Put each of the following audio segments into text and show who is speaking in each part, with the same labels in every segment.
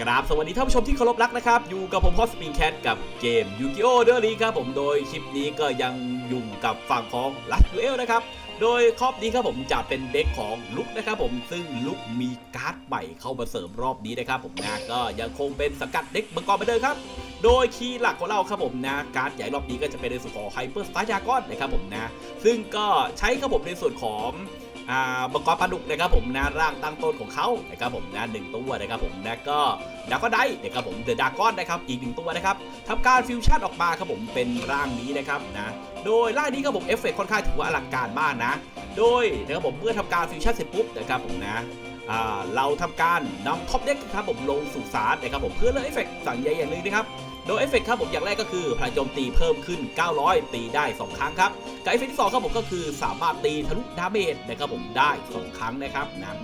Speaker 1: กราบสวัสดีท่านผู้ชมที่เคารพรักนะครับ อยู่กับผมฮอสปิงแคทกับเกมยูกิโอเดอร์ลีครับผมโดยคลิปนี้ก็ยังอยู่กับฝั่งของลัสเอลนะครับ โดยครอบนี้ครับผมจะเป็นเด็กของลุกนะครับผมซึ่งลุกมีการ์ดใหม่เข้ามาเสริมรอบนี้นะครับผมนะก็ยังคงเป็นสังกัดเด็กมังกรเหมือนเดิมครับโดยคีย์หลักของเราครับผมนะการ์ดใหญ่รอบนี้ก็จะเป็นในส่วนของไฮเปอร์สตาร์ดากอนนะครับผมนะซึ่งก็ใช้ครับผมในส่วนของ มังกรปลาดุกนะครับผมนะร่างตั้งต้นของเขานะครับผมนะหนึ่งตัวนะครับผมนะก็ดากอนไดนะครับผมเดอะดากอนนะครับอีกหนึ่งตัวนะครับทำการฟิวชั่นออกมาครับผมเป็นร่างนี้นะครับนะโดยร่างนี้ครับผมเอฟเฟกค่อนข้างถือว่าอลังการมากนะ โดยนะครับผมเมื่อทำการฟิวชั่นเสร็จปุ๊บนะครับผมนะอ่าเราทำการนำท็อปเด็กครับผมลงสู่สารนะครับผมเพื่อเลือกเอฟเฟกต์สั่งใหญ่อย่างหนึ่งนะครับ โดยเอฟเฟกต์ครับผมอย่างแรกก็คือพลังโจมตีเพิ่มขึ้น 900 ตีได้ 2 ครั้งครับกับเอฟเฟกต์ที่2ครับผมก็คือสามารถตีทะลุดาเมจนะครับผมได้ 2 ครั้งนะครับนะ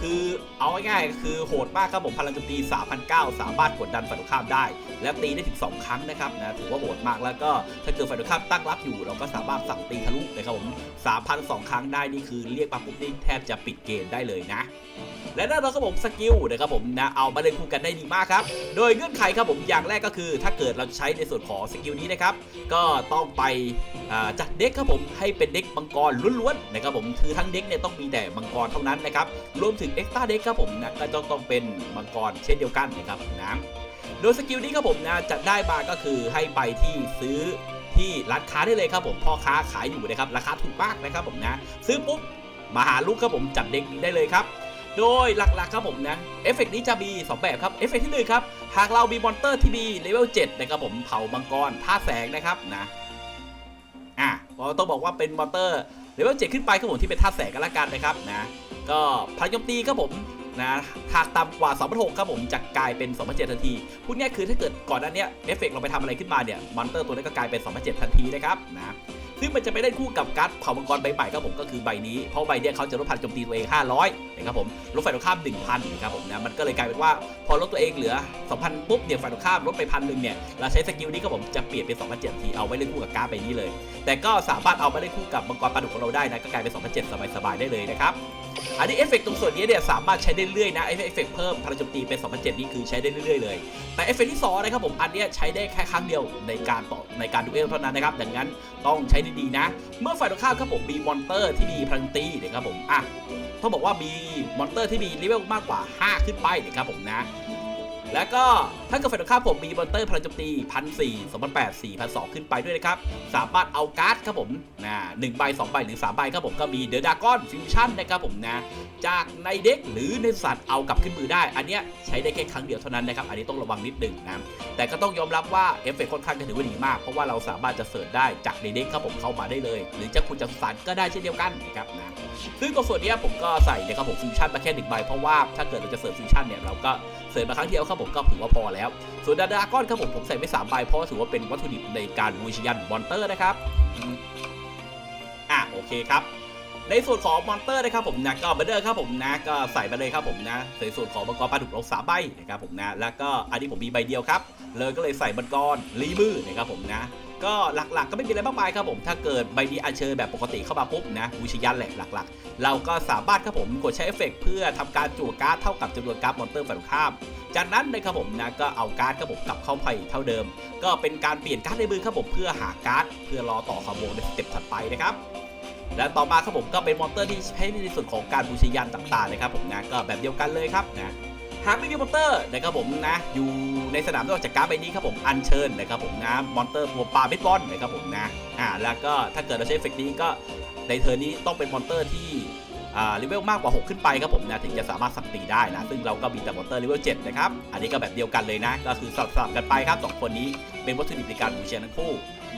Speaker 1: คือเอาง่ายๆก็คือโหดมากครับผมพลังโจมตี3,900สามารถกดดันฝ่ายตรงข้ามได้ และตีได้ถึง 2 ครั้งนะครับนะถือว่าโหดมากแล้วก็ถ้าเกิดฝ่ายตรงข้ามตั้งรับอยู่ เราก็สามารถสั่งตีทะลุนะครับผม3,002 ครั้งได้นี่คือเรียกมาปุ๊บนี่แทบจะปิดเกมได้เลยนะ และแน่นอนครับผมสกิลนะครับผมนะเอามาเล่นคู่กันได้ดีมากครับ โดยเงื่อนไขครับผมอย่างแรกก็คือ ถ้าเกิดเราใช้ในส่วนของสกิลนี้นะครับ ก็ต้องไปจัดเด็กครับผมให้เป็นเด็กมังกรล้วนๆนะครับผมคือทั้งเด็กเนี่ยต้องมีแต่มังกรเท่านั้นนะครับรวมถึงเอ็กซ์ต้าเด็กครับผมนะก็ต้องต้องเป็นมังกรเช่นเดียวกันนะครับนะโดยสกิลนี้ครับผมนะจะได้มาก็คือให้ไปที่ซื้อที่ร้านค้าได้เลยครับผมพ่อค้าขายอยู่นะครับราคาถูกมากนะครับผมนะ ซื้อปุ๊บมาหาลูกครับผมจัดเด็กได้เลยครับ โดยหลักๆครับผมนะเอฟเฟกต์นี้จะมี 2 แบบครับเอฟเฟกต์ที่1ครับหากเรามีมอนเตอร์ที่มีเลเวล7นะครับผมเผามังกรท่าแสงนะครับนะอะเราต้องบอกว่าเป็นมอนเตอร์เลเวล7ขึ้นไปครับผมที่เป็นท่าแสงกันละกันนะครับนะก็พลังโจมตีครับผมนะหากต่ำกว่า2 6 0 0ครับผมจะกลายเป็น2 7 0 0ทันทีพูดง่ายคือถ้าเกิดก่อนหน้าเนี้ยเอฟเฟกต์เราไปทำอะไรขึ้นมาเนี่ยมอนเตอร์ตัวนั้ก็กลายเป็น2 7 0 0ทันทีนะครับนะ ซึ่งมันจะไปได้คู่กับการ์ดเผามังกรใบใหม่ครับผมก็คือใบนี้ เพราะใบเนี้ยเขาจะลดพันโจมตีตัวเอง 500นะครับผมลดฝ่ายตรงข้าม 1,000นะครับผมนะมันก็เลยกลายเป็นว่า พอลดตัวเองเหลือ 2,000ปุ๊บเนี่ยฝ่ายตรงข้ามลดไปพันหนึ่งเนี่ยเราใช้สกิลนี้ครับผมจะเปลี่ยนเป็น2,007ทีเอาไว้เล่นคู่กับการ์ดใบนี้เลย แต่ก็สามารถเอาไปเล่นคู่กับมังกรปลาดุกของเราได้นะก็กลายเป็น2,007สบายๆได้เลยนะครับ อันนี้เอฟเฟกต์ตรงส่วนนี้เนี่ยสามารถใช้ได้เรื่อยนะเอฟเฟกต์เพิ่มพลังโจมตีเป็น2007นี่คือใช้ได้เรื่อยๆเลย แต่เอฟเฟกต์ที่2นะครับผมอันนี้ใช้ได้แค่ครั้งเดียวในการต่อในการดูเอลเท่านั้นนะครับดังนั้นต้องใช้ดีๆนะ เมื่อฝ่ายตรงข้ามครับผมมีมอนเตอร์ที่มีพลังตีนะครับผมอะต้องบอกว่ามีมอนเตอร์ที่มีเลเวลมากกว่า 5 ขึ้นไปนะครับผมนะ แล้วก็ถ้าเกิดฝ่ายตรงข้ามผมมีมอนเตอร์พลังโจมตีพันสี่สองพันแปดสี่พันสองขึ้นไปด้วยนะครับ สามารถเอาการ์ดครับผมนะหนึ่งใบสองใบหรือสามใบครับผมก็มีเดอะดากอนฟิวชั่นนะครับผมนะ จากในเด็กหรือในสัตว์เอากลับขึ้นมือได้ อันเนี้ยใช้ได้แค่ครั้งเดียวเท่านั้นนะครับ อันนี้ต้องระวังนิดหนึ่งนะ แต่ก็ต้องยอมรับว่าเอฟเฟกต์ค่อนข้างจะถือว่าดีมาก เพราะว่าเราสามารถจะเสิร์ชได้จากในเด็กครับผมเข้ามาได้เลย หรือจะคุณจะสัตว์ก็ได้เช่นเดียวกันนะครับนะซึ่งตัวส่วนเนี้ยผมก็ใส่นะครับผมฟิวชั่นมาแค่หนึ่งใบเพราะว่าถ้าเกิดเราจะเสิร์ชฟิวชั่นเนี่ยเราก็เสร์ชมาครั้งเดียวครับผมก็ถือว่าพอแล้ว ส่วนดาดากอนครับผมผมใส่ไปสามใบเพราะถือว่าเป็นวัตถุดิบในการบูชิยันมอนเตอร์นะครับอะโอเคครับในส่วนของมอนเตอร์นะครับผมนะก็เหมือนเดิมครับผมนะก็ใส่มาเลยครับผมนะในส่วนของมังกรปลาดุกเราสามใบนะครับผมนะแล้วก็อันนี้ผมมีใบเดียวครับเลยก็เลยใส่มังกรลีมือนะครับผมนะ ก็หลักๆก็ไม่มีอะไรมากมายครับผม ถ้าเกิดใบนี้อัญเชิญแบบปกติเข้ามาปุ๊บนะวิชยันแหละหลักๆ เราก็สามารถครับผมกดใช้เอฟเฟกต์เพื่อทำการจั่วการ์ดเท่ากับจำนวนการ์ดมอนเตอร์ฝ่ายตรงข้าม จากนั้นนะครับผมนะก็เอาการ์ดครับผมกลับเข้าไปเท่าเดิม ก็เป็นการเปลี่ยนการ์ดในมือครับผมเพื่อหาการ์ดเพื่อรอต่อคอมโบในสเต็ปถัดไปนะครับและต่อมาครับผมก็เป็นมอนเตอร์ที่ใช้ในส่วนของการบูชยันต่างๆนะครับผมนะก็แบบเดียวกันเลยครับนะ หากไม่มีมอนเตอร์นะครับผมนะอยู่ในสนามนอกจากการ์ดใบนี้ครับผมอัญเชิญนะครับผมนะมอนเตอร์ตัวปลาเบสบอลนะครับผมนะอ่าแล้วก็ถ้าเกิดเราใช้เอฟเฟกต์นี้ก็ในเทอร์นี้ต้องเป็นมอนเตอร์ที่อ่าเลเวลมากกว่า 6 ขึ้นไปครับผมนะถึงจะสามารถสักตีได้นะ ซึ่งเราก็มีแต่มอนเตอร์เลเวล7นะครับ อันนี้ก็แบบเดียวกันเลยนะ ก็คือสลับกันไปครับสองคนนี้เป็นวัตถุดิบในการบูชาทั้งคู่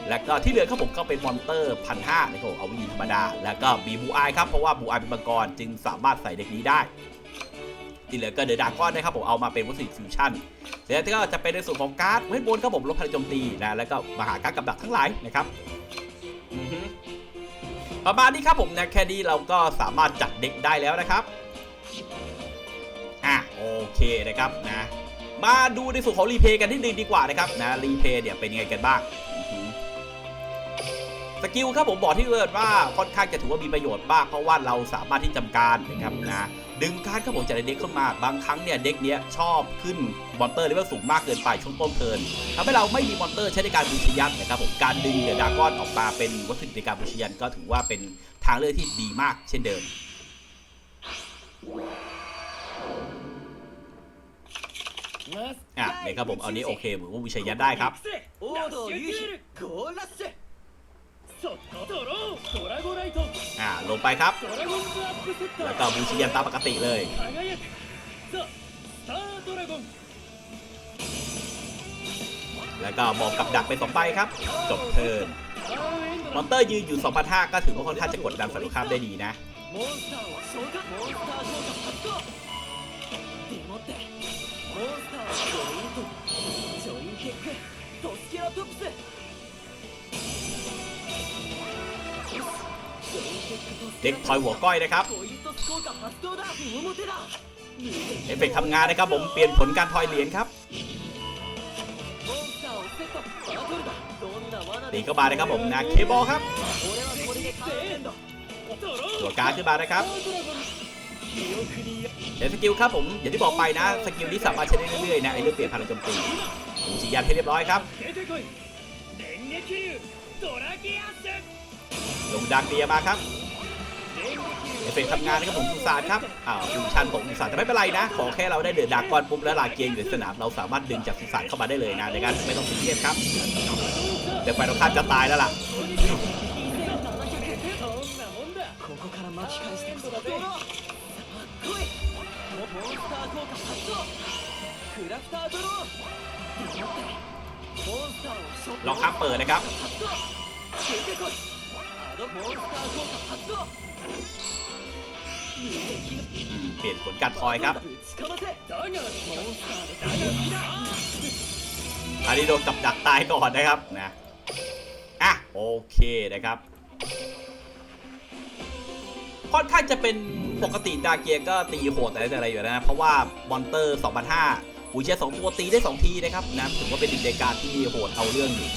Speaker 1: แล้วก็ที่เหลือครับผมก็เป็นมอนเตอร์พันห้านะครับผมเอาวิญธรรมดา แล้วก็มีบูอายครับเพราะว่าบูอายเป็นมังกรจึงสามารถใส่เด็กนี้ได้ ที่เหลือก็เดอะดากอนนะครับผมเอามาเป็นวัตถุดิบฟิวชั่นแล้วก็จะเป็นในส่วนของการ์ดเวทบนครับผมลดพลังโจมตีนะแล้วก็มหาการ์ดกับดักทั้งหลายนะครับอือฮึประมาณนี้ครับผมนะแค่นี้เราก็สามารถจัดเด็กได้แล้วนะครับอะโอเคนะครับนะมาดูในส่วนของรีเพย์กันนิดนึงดีกว่านะครับนะรีเพย์เนี่ยเป็นยังไงกันบ้าง สกิลครับผมบอกที่เกิดว่าค่อนข้างจะถือว่ามีประโยชน์มากเพราะว่าเราสามารถที่จำการนะครับนะดึงการดครับผมจากในเด็กขึ้นมาบางครั้งเนี่ยเด็กเนี้ยชอบขึ้นมอนเตอร์เลเวลสูงมากเกินไปช่วงต้นเทินทำให้เราไม่มีมอนเตอร์ใช้ในการบูชยันนะครับผมการดึงเดอดากอนออกมาเป็นวัตถุในการบูชยันก็ถือว่าเป็นทางเลือกที่ดีมากเช่นเดิมอะเนี่ยครับผมเอานี้โอเคเหมือนว่าบูชยันได้ครับ อ่าลงไปครับ แล้วก็บูชิยันตามปกติเลยแล้วก็บอกกับดักไปสองใบครับ จบเทิร์นมอนเตอร์ยืนอยู่2 0 0ก็ถือว่าค่อนข้างจะกดดันฝั่งตรงข้ามได้ดีนะ เด็กถอยหัวก้อยนะครับเอฟเฟกทำงานนะครับผมเปลี่ยนผลการถอยเหรียญครับตีเข้ามานะครับผมนะเคบอลครับตัวการขึ้นมานะครับเดี๋ยวสกิลครับผมอย่างที่บอกไปนะสกิลนี้สามารถใช้ได้เรื่อยๆนะไอ้เรื่องเปลี่ยนพลังโจมตีสียานให้เรียบร้อยครับลงดักเดียมาครับ เป็นทำงานนะครับผมสุสานครับอ่าวสุสานผมสุสานจะไม่เป็นไรนะ ขอแค่เราได้เดือดดากอนปุ๊บแล้วลาเกียร์อยู่ในสนาม เราสามารถดึงจากสุสานเข้ามาได้เลยนะในการไม่ต้องซีเรียสครับเดี๋ยวไปเราข้ามจะตายแล้วล่ะลองข้ามเปิดนะครับ เปลี่ยนผลการพลอยครับอันนี้โดนกับดักตายก่อนนะครับนะอะโอเคนะครับค่อนข้างจะเป็นปกติดาเกียก็ตีโหดอะไรอะไรอยู่แล้วนะ เพราะว่ามอนเตอร์ 2005อุเชียสองตัวตีได้ 2 ทีนะครับนะถือว่าเป็นอีกเดกาที่โหดเอาเรื่องอยู่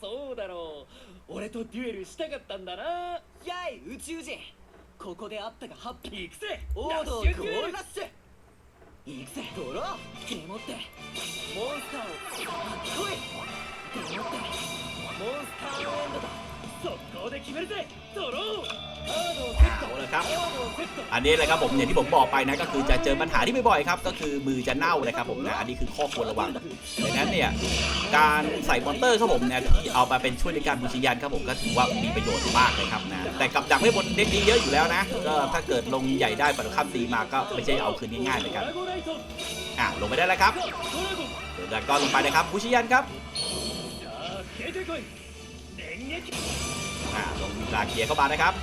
Speaker 2: そうだろう。俺とデュエルしたかったんだな。
Speaker 3: やい宇宙人。ここであったがハッピー
Speaker 2: 行くぜ。
Speaker 3: 王
Speaker 2: ラ
Speaker 3: 道ゴ
Speaker 2: ール
Speaker 3: ーラッシュ。行くぜドローでもって。モンスターを来いでもって。モンスターエンドだ。
Speaker 2: 速攻で決めるぜ。ドロー
Speaker 1: อันนี้แหละครับผมอย่างที่ผมบอกไปนะก็คือจะเจอปัญหาที่บ่อยๆครับ ก็คือมือจะเน่านะครับผมนะอันนี้คือข้อควรระวังดังนั้นเนี่ยการใส่มอนเตอร์ครับผมเนี่ยที่เอามาเป็นช่วยในการบูชยันครับผมก็ถือว่ามีประโยชน์มากเลยครับนะแต่กับดักไม่บนเด็กนี้เยอะอยู่แล้วนะก็ถ้าเกิดลงใหญ่ได้ปัดข้ามตีมาก็ไม่ใช่เอาคืนง่ายๆเล
Speaker 2: ยครับ
Speaker 1: อะลงไปได้แล้วครับเดี๋ยวก็ลงไปนะครับบูชยันครับอะลงลากเกียเข้ามานะครับ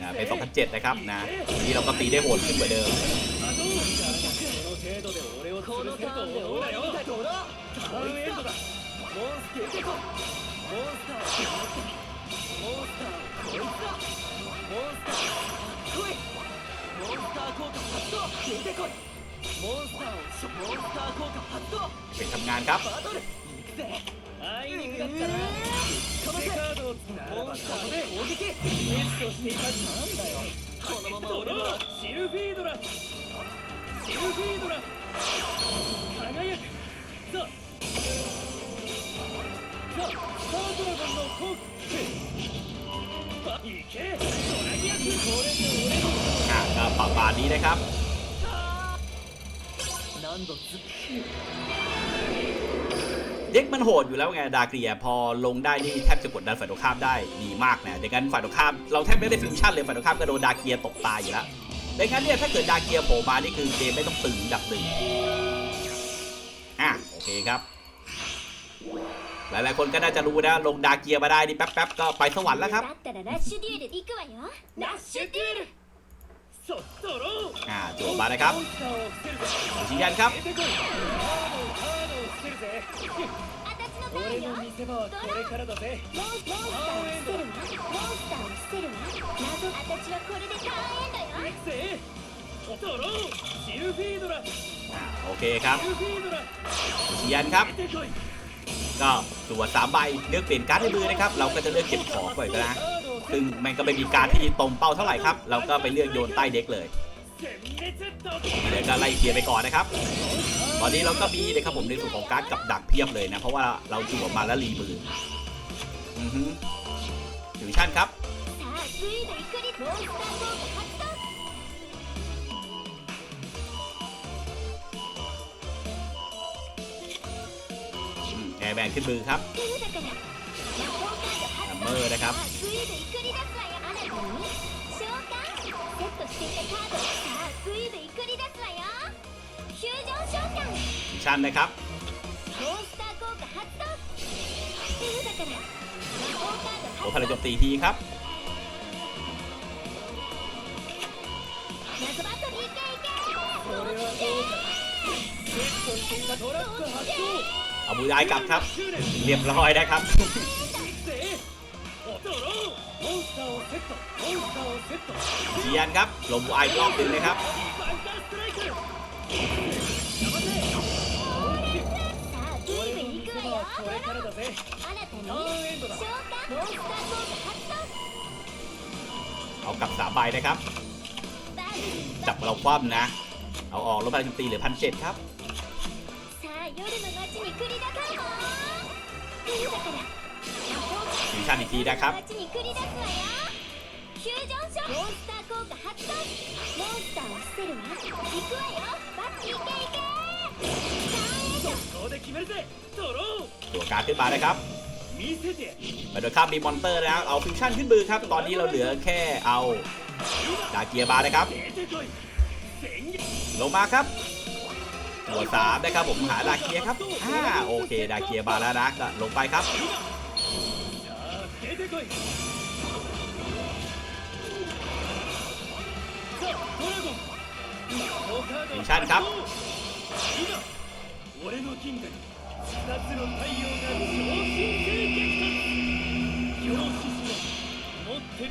Speaker 1: นะเป็น2007 นะครับนะวันนี้เราก็ตีได้โหดขึ้นกว่าเดิมเป็นทำงานครับ
Speaker 3: ぜ
Speaker 2: あいにくだったな
Speaker 3: かませ
Speaker 2: レカードを使ったら
Speaker 3: モンスター
Speaker 2: ばここで
Speaker 3: で攻撃
Speaker 2: ベストしていたなんだよ
Speaker 3: このまま
Speaker 2: ドロ
Speaker 3: 俺は
Speaker 2: ーシルフィードラシルフィードラ輝くザ・ザ・スタードラゴンのコークばいけドラギアスこれで俺の
Speaker 1: อ่ะก็ประมาณนี้นะครับ
Speaker 3: 何度ず
Speaker 1: เด็กมันโหดอยู่แล้วไงดาเกียพอลงได้นี่แทบจะกดดันฝ่ายตรงข้ามได้ดีมากนะดังนั้นฝ่ายตรงข้ามเราแทบไม่ได้ฟิวชั่นเลยฝ่ายตรงข้ามก็โดนดาเกียตกตายอยู่แล้วดังนั้นเนี่ยถ้าเกิดดาเกียโผล่มานี่คือเกมไม่ต้องตึงดับหนึ่งอะโอเคครับ หลายๆคนก็น่าจะรู้นะลงดาเกียมาได้นี่แป๊บๆก็ไปสวรรค์แล้วครับอ่าจบมานะครับชิยันครับ
Speaker 2: ぜ
Speaker 4: 私の う
Speaker 2: 俺
Speaker 4: よ
Speaker 2: の見せ場はこれからだぜ
Speaker 4: モンモンスターを捨てるわモンスターを捨てるわ謎あたちはこれでターンエンドよ
Speaker 2: ぜドローシルフィードラシ
Speaker 1: โอเคครับ
Speaker 2: ルフィードラ
Speaker 1: เชียนครับ
Speaker 2: 出てこい
Speaker 1: ก็ตัวสามใบเลือกเปลี่ยนการ์ดในมือนะครับ เราก็จะเลือกเก็บของไปก็นะ
Speaker 2: カードを
Speaker 1: ซึ่งมันก็ไม่มีการดที่ตรงเป้าเท่าไหร่ครับ เราก็ไปเลือกโยนใต้เด็กเลย
Speaker 2: 殲滅ド
Speaker 1: เดี๋ยวก็ไล่เคลียร์ไปก่อนนะครับ ตอนนี้เราก็มีนะครับผมในส่วนของการ์ดกับดักเพียบเลยนะ เพราะว่าเราจู่มาแล้วรีมืออือถึงชั้นครับแอร์แบนขึ้นมือครับ
Speaker 4: แฮ
Speaker 1: มเมอร์นะครับ ชั่นนะครับโอ้พลังโจมตีทีครับเอามือไดกลับครับ เรียบร้อยนะครับเจียนครับลมไอ้รอบตึงเลยครับ
Speaker 2: これからだぜ
Speaker 4: あなたに
Speaker 2: ターンエンドだ
Speaker 4: 召喚モンスター効果発動
Speaker 1: เอากลับสามใบนะครับ
Speaker 4: バグリー
Speaker 1: จับเราคว่ำนะ เอาออกลดพลังโจมตีเหลือพันเจ็ดครับ
Speaker 4: さあ夜の街に繰り出そうよ手札から魔法カード
Speaker 1: ฟิวชั่นอีกทีนะครับ
Speaker 4: 街に繰り出すわよフュージョンショットモンスター効果発動モンスターを捨てるわ行くわよバッキーいけいけ
Speaker 1: ตัวการขึ้นมานะครับมาโดยข้ามดีมอนเตอร์แล้วเอาฟิวชั่นขึ้นมือครับ ตอนนี้เราเหลือแค่เอาดาเกียบาร์นะครับลงมาครับตัวสามนะครับผมหาดาเกียครับอ่าโอเค ดาเกียบาร์แล้วนะก็ลงไปครับฟิวชั่น
Speaker 2: ครับ 俺の銀河に二つの太陽が超新星激突陽子しろ持って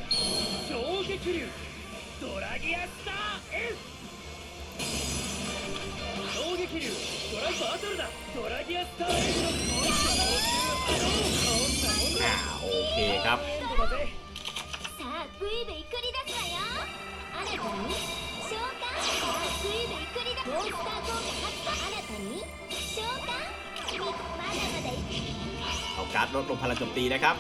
Speaker 2: 衝撃流ドラギアスター F 衝撃流ドラバトルだドラギアスター F の超周波動こんなもんだ
Speaker 1: อ่าโอเคครับ
Speaker 2: エンドだぜ
Speaker 4: さあグイグイ繰り出すわよあなたに召喚さあグイグイ繰り出モンスター効果発動あなたに召喚みまだまだい
Speaker 1: เอาการ์ดลดลงพลังโจมตีนะครับ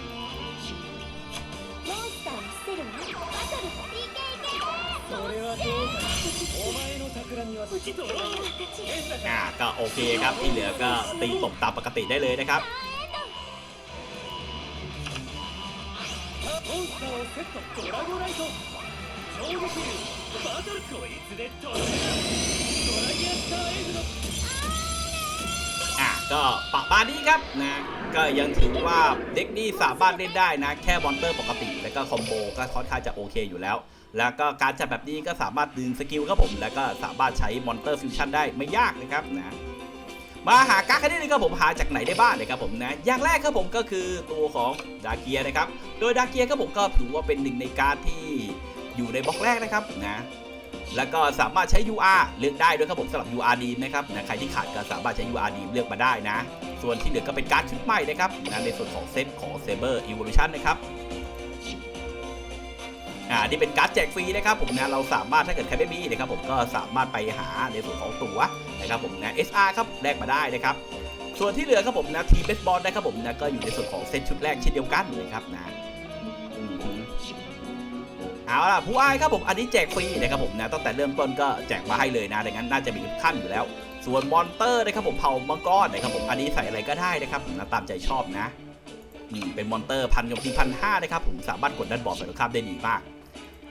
Speaker 1: อ่าก็โอเคครับที่เหลือก็ตีตบตามปกติได้เลยนะครับ
Speaker 2: バ
Speaker 1: อะก็ประมาณนี้ครับนะก็ยังถือว่าเด็กนี้สามารถเล่นได้นะ แค่มอนเตอร์ปกติแล้วก็คอมโบก็ค่อนข้างจะโอเคอยู่แล้ว แล้วก็การจัดแบบนี้ก็สามารถดึงสกิลครับผม แล้วก็สามารถใช้มอนเตอร์ฟิวชั่นได้ไม่ยากนะครับนะมาหาการ์ดคันนี้เลยครับผมหาจากไหนได้บ้างนะครับผมนะอย่างแรกครับผมก็คือตัวของดาเกียนะครับ โดยดาเกียครับผมก็ถือว่าเป็นหนึ่งในการดที่อยู่ในบล็อกแรกนะครับนะ แล้วก็สามารถใช้ UR เลือกได้ด้วยครับผมสำหรับ UR ดีนะครับนะใครที่ขาดก็สามารถใช้ UR ดีเลือกมาได้นะ ส่วนที่เหลือก็เป็นการดชุดใหม่นะครับนะในส่วนของเซตของ Saber Evolution นะครับอ่านี่เป็นการ์ดแจกฟรีนะครับผมนะเราสามารถถ้าเกิดใครไม่มีนะครับผมก็สามารถไปหาในส่วนของตั๋วนะครับผมนะ SR ครับแลกมาได้นะครับ ส่วนที่เหลือครับผมนะทีเบสบอลนะครับผมนะก็อยู่ในส่วนของเซตชุดแรกเช่นเดียวกันนะครับนะ เอาล่ะผู้อ้ายครับผมอันนี้แจกฟรีนะครับผมนะตั้งแต่เริ่มต้นก็แจกมาให้เลยนะดังนั้นน่าจะมีขั้นอยู่แล้ว ส่วนมอนเตอร์นะครับผมเผ่ามังกรนะครับผมอันนี้ใส่อะไรก็ได้นะครับนะตามใจชอบนะนี่เป็นมอนเตอร์พันยมตีพันห้านะครับผมสามารถกดด้านบอร์ดฝ่ายตรงข้ามได้ดีมาก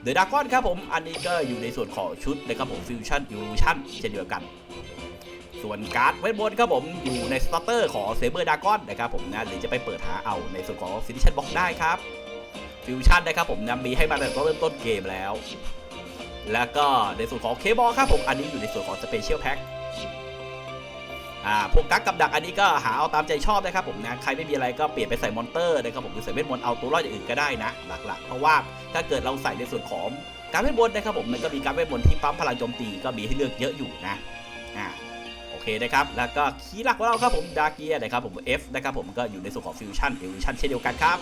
Speaker 1: เดอะดากอนครับผมอันนี้ก็อยู่ในส่วนของชุดนะครับผมฟิวชั่นยูรูชั่นเช่นเดียวกัน ส่วนการ์ดเวทบนต์ครับผมอยู่ในสตาร์เตอร์ของเซเบอร์ดากอนนะครับผมนะหรือจะไปเปิดหาเอาในส่วนของฟินิชั่นบ็อกได้ครับ ฟิวชั่นนะครับผมนะมีให้มาตั้งแต่เริ่มต้นเกมแล้ว แล้วก็ในส่วนของเคบอลครับผมอันนี้อยู่ในส่วนของสเปเชียลแพ็คอ่าพวกกั๊กกับดักอันนี้ก็หาเอาตามใจชอบนะครับผมนะใครไม่มีอะไรก็เปลี่ยนไปใส่มอนเตอร์นะครับผมหรือใส่เวทมนต์เอาตัวรอดอย่างอื่นก็ได้นะหลักๆ เพราะว่าถ้าเกิดเราใส่ในส่วนของการเวทมนต์นะครับผมมันก็มีการเวทมนต์ที่ปั๊มพลังโจมตีก็มีให้เลือกเยอะอยู่นะอ่าโอเคนะครับแล้วก็คีย์หลักของเราครับผมดาร์เกียนะครับผม F นะครับผมก็อยู่ในส่วนของฟิวชั่นฟิวชั่นเช่นเดียวกันครับ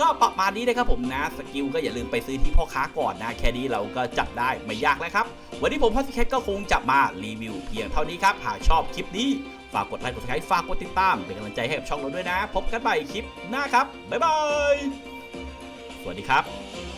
Speaker 1: ก็ประมาณนี้นะครับผมนะสกิลก็อย่าลืมไปซื้อที่พ่อค้าก่อนนะ แค่นี้เราก็จัดได้ไม่ยากแล้วครับ วันนี้ผมพัสแคทก็คงจะมารีวิวเพียงเท่านี้ครับ หากชอบคลิปนี้ ฝากกดไลค์กด subscribe ฝากกดติดตาม เป็นกำลังใจให้กับช่องเราด้วยนะ พบกันใหม่คลิปหน้าครับบ๊ายบายสวัสดีครับ